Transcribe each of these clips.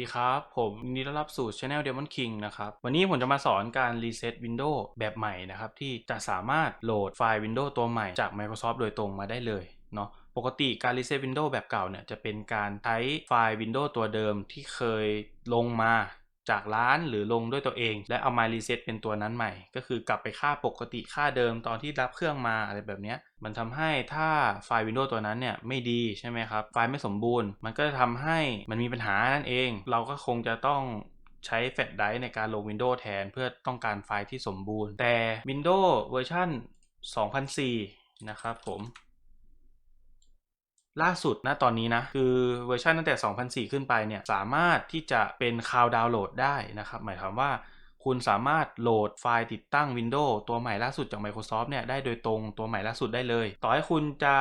ดีครับ ผมยินดีต้อนรับสู่ Channel Demon King นะครับ วันนี้ผมจะมาสอนการรีเซ็ต Windows แบบใหม่นะครับ ที่จะสามารถโหลดไฟล์ Windows ตัวใหม่จาก Microsoft โดยตรงมาได้เลยเนาะปกติการรีเซ็ต Windows แบบเก่าเนี่ยจะเป็นการใช้ไฟล์ Windows ตัวเดิมที่เคยลงมา จากร้านหรือลงด้วยตัวเอง และเอามารีเซ็ตเป็นตัวนั้นใหม่ ก็คือกลับไปค่าปกติค่าเดิมตอนที่รับเครื่องมาอะไรแบบนี้มันทำให้ถ้าไฟล์ Windows ตัวนั้นเนี่ยไม่ดีใช่ไหมครับ ไฟล์ไม่สมบูรณ์ มันก็จะทำให้มันมีปัญหานั่นเอง เราก็คงจะต้องใช้แฟลชไดร์ในการลง Windows แทนเพื่อต้องการไฟล์ที่สมบูรณ์ แต่ Windows เวอร์ชัน2004 นะครับผม ล่าสุดนะตอนนี้นะ คือเวอร์ชันตั้งแต่ 2004 ขึ้นไปเนี่ยสามารถที่จะเป็นคลาวด์ดาวน์โหลดได้นะครับ หมายความว่าคุณสามารถโหลดไฟล์ติดตั้ง Windows ตัวใหม่ล่าสุดจาก Microsoft เนี่ยได้โดยตรงตัวใหม่ล่าสุดได้เลย ต่อให้คุณจะ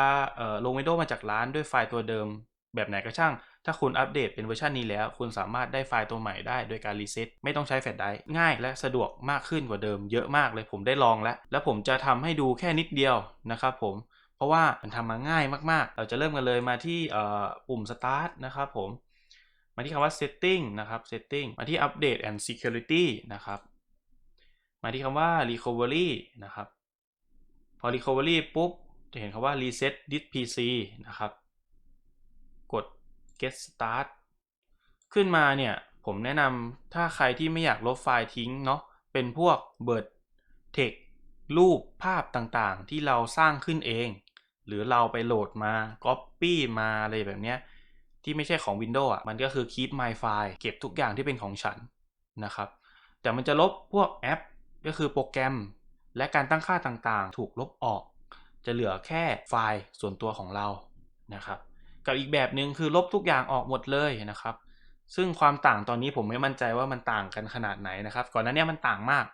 ลง Windows มาจากร้านด้วยไฟล์ตัวเดิม แบบไหนก็ช่าง ถ้าคุณอัปเดตเป็นเวอร์ชันนี้แล้ว คุณสามารถได้ไฟล์ตัวใหม่ได้โดยการรีเซ็ตไม่ต้องใช้แฟลชไดร์ง่ายและสะดวกมากขึ้นกว่าเดิมเยอะมากเลยผมได้ลองแล้ว แล้วผมจะทำให้ดูแค่นิดเดียวนะครับผม เพราะว่ามันทำมาง่ายมากๆ เราจะเริ่มกันเลยมาที่ปุ่ม start นะครับผม มาที่คำว่า setting นะครับ setting มาที่ update and security นะครับ มาที่คำว่า recovery นะครับ พอ recovery ปุ๊บ จะเห็นคำว่า reset this PC นะครับ กด get start ขึ้นมาเนี่ย ผมแนะนำถ้าใครที่ไม่อยากลบไฟล์ทิ้งเนาะ เป็นพวก bird text รูปภาพต่างๆ ที่เราสร้างขึ้นเอง หรือเราไปโหลดมา Copy มาอะไรแบบเนี้ยที่ไม่ใช่ของ Windows อะมันก็คือ Keep My File เก็บทุกอย่างที่เป็นของฉันนะครับ แต่มันจะลบพวกแอปก็คือโปรแกรม และการตั้งค่าต่างๆ ถูกลบออก จะเหลือแค่ไฟล์ส่วนตัวของเรานะครับกับอีกแบบหนึ่งคือลบทุกอย่างออกหมดเลยนะครับ ซึ่งความต่างตอนนี้ผมไม่มั่นใจว่ามันต่างกันขนาดไหนนะครับ ก่อนหน้านี้มันต่างมาก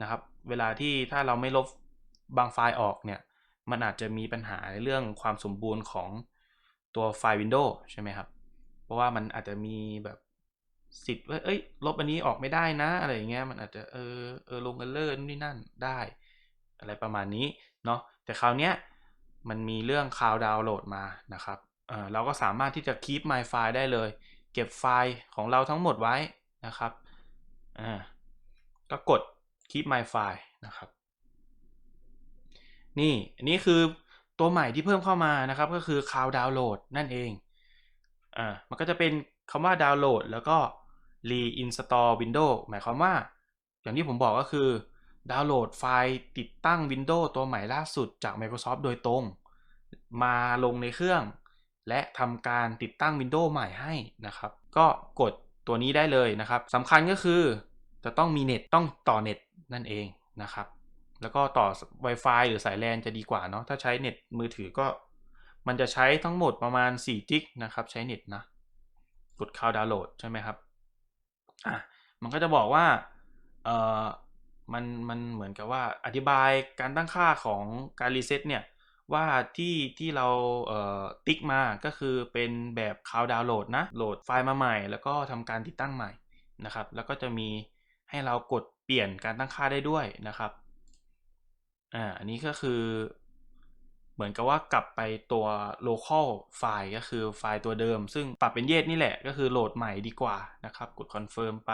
นะครับ เวลาที่ถ้าเราไม่ลบบางไฟล์ออกเนี่ย มันอาจจะมีปัญหาในเรื่องความสมบูรณ์ของตัวไฟล์ Windows ใช่ไหมครับ เพราะว่ามันอาจจะมีแบบสิทธิ์ว่าเอ้ย ลบอันนี้ออกไม่ได้นะ อะไรอย่างเงี้ย มันอาจจะเออเออลงเอเลอร์นู่นนี่นั่นได้ อะไรประมาณนี้เนาะ แต่คราวเนี้ยมันมีเรื่องคลาวด์ดาวน์โหลดมานะครับเออเราก็สามารถที่จะ keep my file ได้เลย เก็บไฟล์ของเราทั้งหมดไว้นะครับอ่าก็กด keep my file นะครับ นี่อันนี้คือตัวใหม่ที่เพิ่มเข้ามานะครับก็คือ Cloud Download นั่นเอง อ่า มันก็จะเป็นคำว่าดาวน์โหลดแล้วก็ reinstall Windows หมายความว่า อย่างที่ผมบอกก็คือ ดาวน์โหลดไฟล์ติดตั้ง Windows ตัวใหม่ล่าสุดจาก Microsoft โดยตรง มาลงในเครื่อง และทำการติดตั้ง Windows ใหม่ให้นะครับ ก็กดตัวนี้ได้เลยนะครับสำคัญก็คือจะต้องมีเน็ตต้องต่อเน็ตนั่นเองนะครับ แล้วก็ต่อ Wi-Fi หรือสายแลนจะดีกว่าเนาะถ้าใช้เน็ตมือถือก็ มันจะใช้ทั้งหมดประมาณ4จิกนะครับ ใช้เน็ตนะ กด Cloud Download ใช่ไหมครับอะมันก็จะบอกว่าเออมันมันเหมือนกับว่าอธิบายการตั้งค่าของการรีเซ็ตเนี่ย ว่าที่ที่เราเอ่อติ๊กมาก็คือเป็นแบบ Cloud Download นะโหลดไฟล์มาใหม่ แล้วก็ทำการติดตั้งใหม่นะครับ แล้วก็จะมีให้เรากดเปลี่ยนการตั้งค่าได้ด้วยนะครับ อ่า อันนี้ก็คือ เหมือนกับว่ากลับไปตัว local ไฟล์ก็คือไฟล์ตัวเดิม ซึ่งปรับเป็นเยสนี่แหละ ก็คือโหลดใหม่ดีกว่านะครับ กด confirm ไป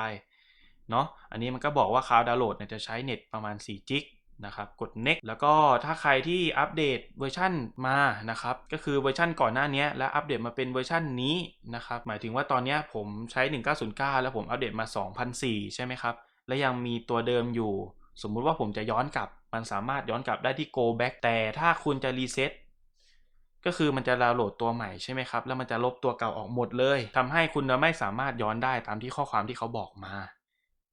เนาะ อันนี้มันก็บอกว่า Cloud Download เนี่ยจะใช้เน็ตประมาณ4จิกนะครับ กด next แล้วก็ถ้าใครที่อัปเดตเวอร์ชันมานะครับ ก็คือเวอร์ชันก่อนหน้านี้แล้วอัปเดตมาเป็นเวอร์ชันนี้นะครับ หมายถึงว่าตอนนี้ผมใช้ 1909 แล้วผมอัปเดตมา 2004 ใช่ไหมครับ และยังมีตัวเดิมอยู่ สมมุติว่าผมจะย้อนกลับ มันสามารถย้อนกลับได้ที่ go back แต่ถ้าคุณจะรีเซ็ตก็คือมันจะดาวน์โหลดตัวใหม่ใช่ไหมครับ แล้วมันจะลบตัวเก่าออกหมดเลยทำให้คุณไม่สามารถย้อนได้ตามที่ข้อความที่เขาบอกมา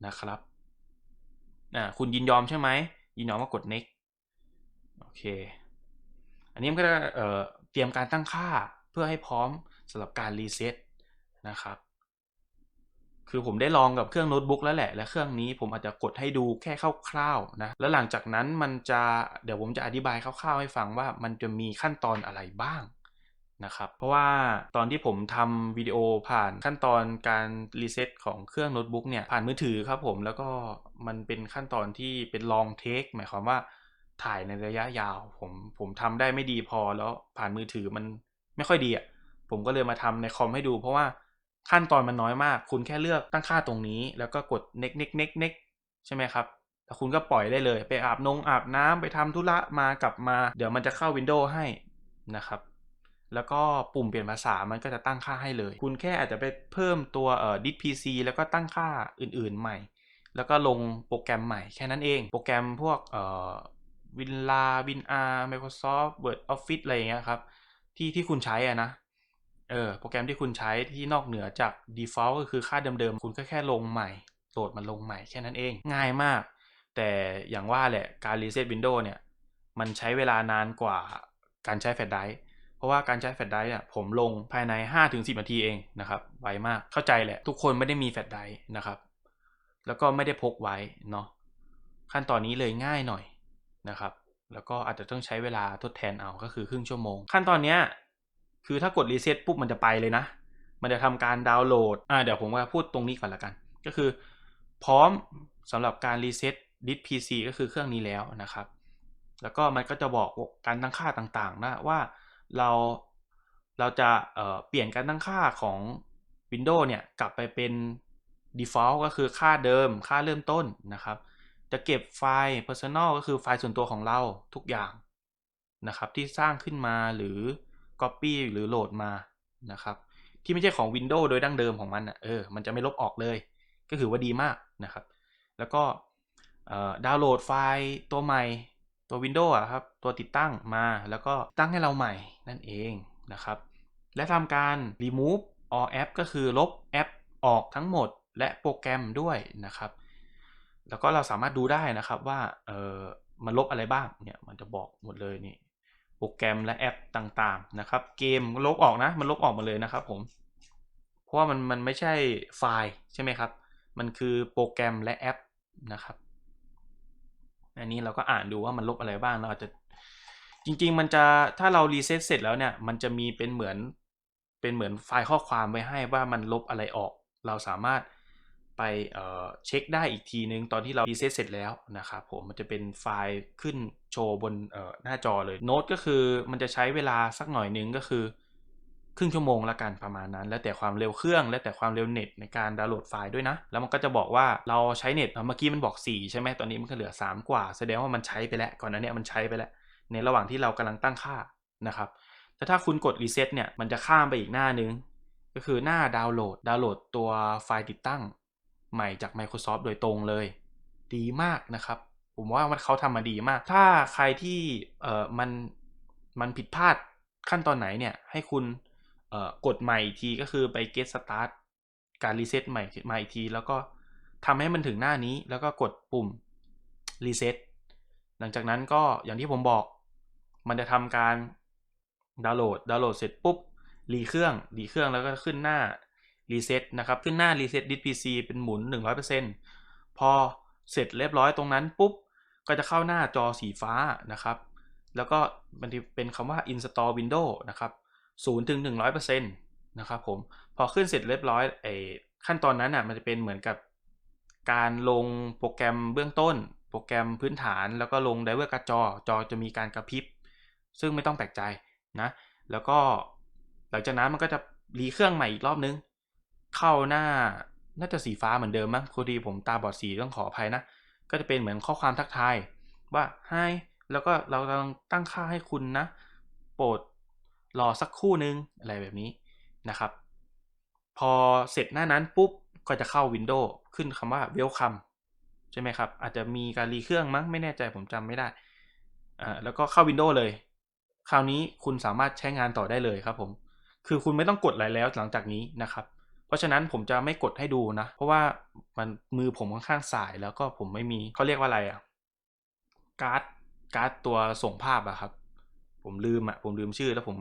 นะครับอ่าคุณยินยอมใช่ไหมยินยอมก็กด next โอเค อันนี้มันก็จะเเตรียมการตั้งค่าเพื่อให้พร้อมสำหรับการรีเซ็ตนะครับ คือผมได้ลองกับเครื่องโน้ตบุ๊กแล้วแหละ และเครื่องนี้ผมอาจจะกดให้ดูแค่คร่าวๆนะ แล้วหลังจากนั้นมันจะเดี๋ยวผมจะอธิบายคร่าวๆให้ฟังว่ามันจะมีขั้นตอนอะไรบ้างนะครับ เพราะว่าตอนที่ผมทำวิดีโอผ่านขั้นตอนการรีเซ็ตของเครื่องโน้ตบุ๊กเนี่ยผ่านมือถือครับผมแล้วก็มันเป็นขั้นตอนที่เป็นลองเทคหมายความว่าถ่ายในระยะยาว ผมผมทำได้ไม่ดีพอแล้วผ่านมือถือมันไม่ค่อยดีอะผมก็เลยมาทำในคอมให้ดู เพราะว่า ขั้นตอนมันน้อยมาก คุณแค่เลือกตั้งค่าตรงนี้ แล้วก็กด next next next next ใช่ไหมครับแล้วคุณก็ปล่อยได้เลย ไปอาบนงอาบน้ำไปทำธุระมากลับมา เดี๋ยวมันจะเข้า Windows ให้นะครับ แล้วก็ปุ่มเปลี่ยนภาษามันก็จะตั้งค่าให้เลย คุณแค่อาจจะไปเพิ่มตัวเอ่อ dist pc แล้วก็ตั้งค่าอื่น ๆ ใหม่ แล้วก็ลงโปรแกรมใหม่แค่นั้นเอง โปรแกรมพวกเอ่อวินลาวินอาร์ Microsoft Word Office อะไรอย่างเงี้ยครับที่ที่คุณใช้อะนะ เออโปรแกรมที่คุณใช้ที่นอกเหนือจาก default ก็คือค่าเดิมๆ คุณก็แค่ลงใหม่ โหลดมันลงใหม่แค่นั้นเอง ง่ายมาก แต่อย่างว่าแหละการ reset Windows เนี่ย มันใช้เวลานานกว่าการใช้แฟลชไดร์เพราะว่าการใช้แฟลชไดร์เนี่ยผมลงภายใน 5-10 นาทีเองนะครับไวมากเข้าใจแหละ ทุกคนไม่ได้มีแฟลชไดร์นะครับ แล้วก็ไม่ได้พกไว้เนาะขั้นตอนนี้เลยง่ายหน่อยนะครับแล้วก็อาจจะต้องใช้เวลาทดแทนเอาก็คือครึ่งชั่วโมง ขั้นตอนเนี้ย คือถ้ากดรีเซ็ตปุ๊บมันจะไปเลยนะ มันจะทำการดาวน์โหลด อ่าเดี๋ยวผมมาพูดตรงนี้ก่อนละกัน ก็คือ พร้อมสำหรับการรีเซ็ตดิส PC ก็คือเครื่องนี้แล้วนะครับ แล้วก็มันก็จะบอกการตั้งค่าต่างๆนะว่าเราเราจะเเปลี่ยนการตั้งค่าของ Windows เนี่ยกลับไปเป็น default ก็คือค่าเดิมค่าเริ่มต้นนะครับ จะเก็บไฟล์ personal ก็คือไฟล์ส่วนตัวของเราทุกอย่างนะครับที่สร้างขึ้นมาหรือ copy หรือโหลดมานะครับ ที่ไม่ใช่ของ Windows โดยดั้งเดิมของมันอะเออมันจะไม่ลบออกเลย ก็ถือว่าดีมากนะครับ แล้วก็ดาวน์โหลดไฟล์ตัวใหม่ตัว Windows อะครับ ตัวติดตั้งมาแล้วก็ตั้งให้เราใหม่นั่นเองนะครับ และทำการ remove all app ก็คือลบแอปออกทั้งหมดและโปรแกรมด้วยนะครับ แล้วก็เราสามารถดูได้นะครับว่าเออมันลบอะไรบ้างเนี่ยมันจะบอกหมดเลยนี่ โปรแกรมและแอปต่างๆนะครับ เกมลบออกนะ มันลบออกมาเลยนะครับผม เพราะว่ามันมันไม่ใช่ไฟล์ใช่ไหมครับ มันคือโปรแกรมและแอปนะครับ อันนี้เราก็อ่านดูว่ามันลบอะไรบ้าง เราอาจจะจริง ๆ มันจะถ้าเรารีเซ็ตเสร็จแล้วเนี่ย มันจะมีเป็นเหมือนเป็นเหมือนไฟล์ข้อความไว้ให้ว่ามันลบอะไรออก เราสามารถ ไปเเช็คได้อีกทีนึง ตอนที่เรารีเซ็ตเสร็จแล้วนะครับผมมันจะเป็นไฟล์ขึ้นโชว์บนหน้าจอเลยโน้ตก็คือมันจะใช้เวลาสักหน่อยนึงก็คือ ครึ่งชั่วโมงละกันประมาณนั้น แล้วแต่ความเร็วเครื่อง และแต่ความเร็วเน็ตในการดาวน์โหลดไฟล์ด้วยนะ แล้วมันก็จะบอกว่าเราใช้เน็ตเมื่อกี้มันบอก 4 ใช่ไหมตอนนี้มันก็เหลือ 3 กว่า แสดงว่ามันใช้ไปแล้วก่อนหน้านี้มันใช้ไปแล้วในระหว่างที่เรากำลังตั้งค่านะครับแต่ถ้าคุณกดรีเซ็ตเนี่ยมันจะข้ามไปอีกหน้านึงก็คือหน้าดาวน์โหลด ดาวน์โหลดตัวไฟล์ติดตั้ง ใหม่จาก Microsoft โดยตรงเลย ดีมากนะครับ ผมว่ามันเขาทำมาดีมาก ถ้าใครที่เอ่อมันมันผิดพลาดขั้นตอนไหนเนี่ย ให้คุณเอ่อกดใหม่อีกทีก็คือไป get start การรีเซ็ตใหม่มาอีกที แล้วก็ทำให้มันถึงหน้านี้ แล้วก็กดปุ่มรีเซ็ตหลังจากนั้นก็อย่างที่ผมบอก มันจะทำการดาวน์โหลดดาวน์โหลดเสร็จปุ๊บรีเครื่องรีเครื่องแล้วก็ขึ้นหน้า รีเซ็ตนะครับ ขึ้นหน้ารีเซ็ตดิสพีซีเป็นหมุน 100%พอเสร็จเรียบร้อยตรงนั้นปุ๊บ ก็จะเข้าหน้าจอสีฟ้านะครับ แล้วก็มันจะเป็นคำว่า install window นะครับ0ถึง100%นะครับผม พอขึ้นเสร็จเรียบร้อยไอ้ขั้นตอนนั้นอะมันจะเป็นเหมือนกับการลงโปรแกรมเบื้องต้น โปรแกรมพื้นฐาน แล้วก็ลงไดเวอร์กร์จอ จอจะมีการกระพริบ ซึ่งไม่ต้องแปลกใจนะ แล้วก็หลังจากนั้นมันก็จะรีเครื่องใหม่อีกรอบนึง เข้าหน้าน่าจะสีฟ้าเหมือนเดิมมั้งพอดีผมตาบอดสีต้องขออภัยนะ ก็จะเป็นเหมือนข้อความทักทายว่า hi แล้วก็เรากำลังตั้งค่าให้คุณนะ โปรดรอสักครู่นึง อะไรแบบนี้นะครับ พอเสร็จหน้านั้นปุ๊บ ก็จะเข้า Windows ขึ้นคำว่า Welcome ใช่ไหมครับ อาจจะมีการรีเครื่องมั้ง ไม่แน่ใจผมจำไม่ได้อ่าแล้วก็เข้า Windows เลย คราวนี้คุณสามารถใช้งานต่อได้เลยครับผม คือคุณไม่ต้องกดอะไรแล้วหลังจากนี้นะครับ เพราะฉะนั้นผมจะไม่กดให้ดูนะ เพราะว่ามันมือผมค่อนข้างสายแล้วก็ผมไม่มีเขาเรียกว่าอะไรอะการ์ดการ์ดตัวส่งภาพอะครับ ผมลืมอะผมลืมชื่อแล้วผม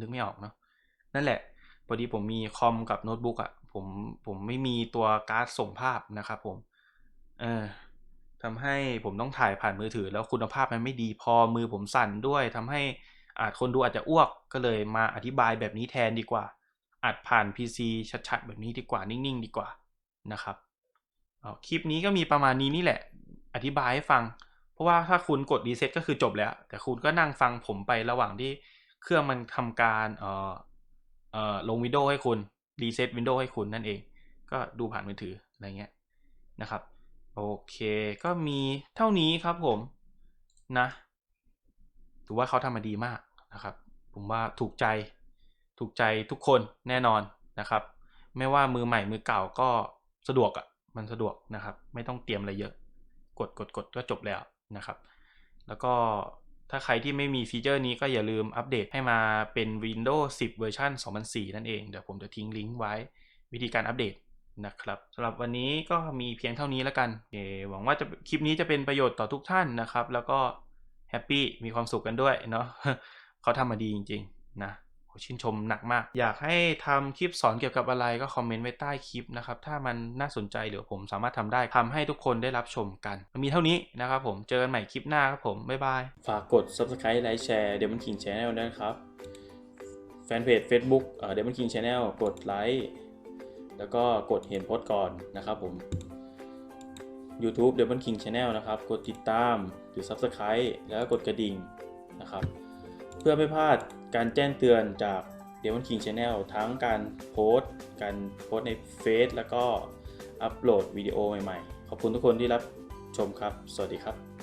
นึกไม่ออกเนาะนั่นแหละพอดีผมมีคอมกับโน้ตบุ๊กอะผมผมไม่มีตัวการ์ดส่งภาพนะครับผมเออทำให้ผมต้องถ่ายผ่านมือถือ แล้วคุณภาพมันไม่ดีพอมือผมสั่นด้วยทำให้อาจคนดูอาจจะอ้วกก็เลยมาอธิบายแบบนี้แทนดีกว่า อัดผ่าน PC ชัดๆ แบบนี้ดีกว่านิ่งๆ ดีกว่านะครับคลิปนี้ก็มีประมาณนี้นี่แหละ อธิบายให้ฟัง เพราะว่าถ้าคุณกดรีเซ็ตก็คือจบแล้ว แต่คุณก็นั่งฟังผมไประหว่างที่เครื่องมันทำการเอ่อเอ่อลงวิดีโอให้คุณรีเซ็ตวินโดว์ให้คุณนั่นเอง ก็ดูผ่านมือถืออะไรเงี้ยนะครับ โอเคก็มีเท่านี้ครับผมนะถือว่าเขาทำมาดีมากนะครับ ผมว่าถูกใจ ถูกใจทุกคนแน่นอนนะครับ ไม่ว่ามือใหม่มือเก่าก็สะดวกอะ่ะมันสะดวกนะครับ ไม่ต้องเตรียมอะไรเยอะ กดกดกดก็จบแล้วนะครับ แล้วก็ถ้าใครที่ไม่มีฟีเจอร์นี้ก็อย่าลืมอัปเดตให้มาเป็น Windows 10 เวอร์ชัน2004 นั่นเอง เดี๋ยวผมจะทิ้งลิงก์ไว้วิธีการอัปเดตนะครับสำหรับวันนี้ก็มีเพียงเท่านี้แล้วกันเหวังว่าจะคลิปนี้จะเป็นประโยชน์ต่อทุกท่านนะครับ แล้วก็แฮปปี้มีความสุขกันด้วยเนาะเขาทำมาดีจริง ๆ นะ ชื่นชมหนักมาก อยากให้ทำคลิปสอนเกี่ยวกับอะไรก็คอมเมนต์ไว้ใต้คลิปนะครับ ถ้ามันน่าสนใจหรือผมสามารถทำได้ทำให้ทุกคนได้รับชมกัน มีเท่านี้นะครับผม เจอกันใหม่คลิปหน้าครับผม บ๊ายบาย ฝากกด subscribe ไลค์แชร์เดมอนคิงแช Channel ด้วยนะครับ แฟนเพจ Facebook เอ่อ Demon King Channel กดไลค์แล้วก็กดเห็นโพสต์ก่อนนะครับผม YouTube Demon King Channel นะครับ กดติดตามหรือ Subscribe แล้วก็กดกระดิ่งนะครับ เพื่อไม่พลาด การแจ้งเตือนจาก Demon King Channel ทั้งการโพสต์ การโพสต์ในเฟซแล้วก็อัปโหลดวิดีโอใหม่ๆ ขอบคุณทุกคนที่รับชมครับ สวัสดีครับ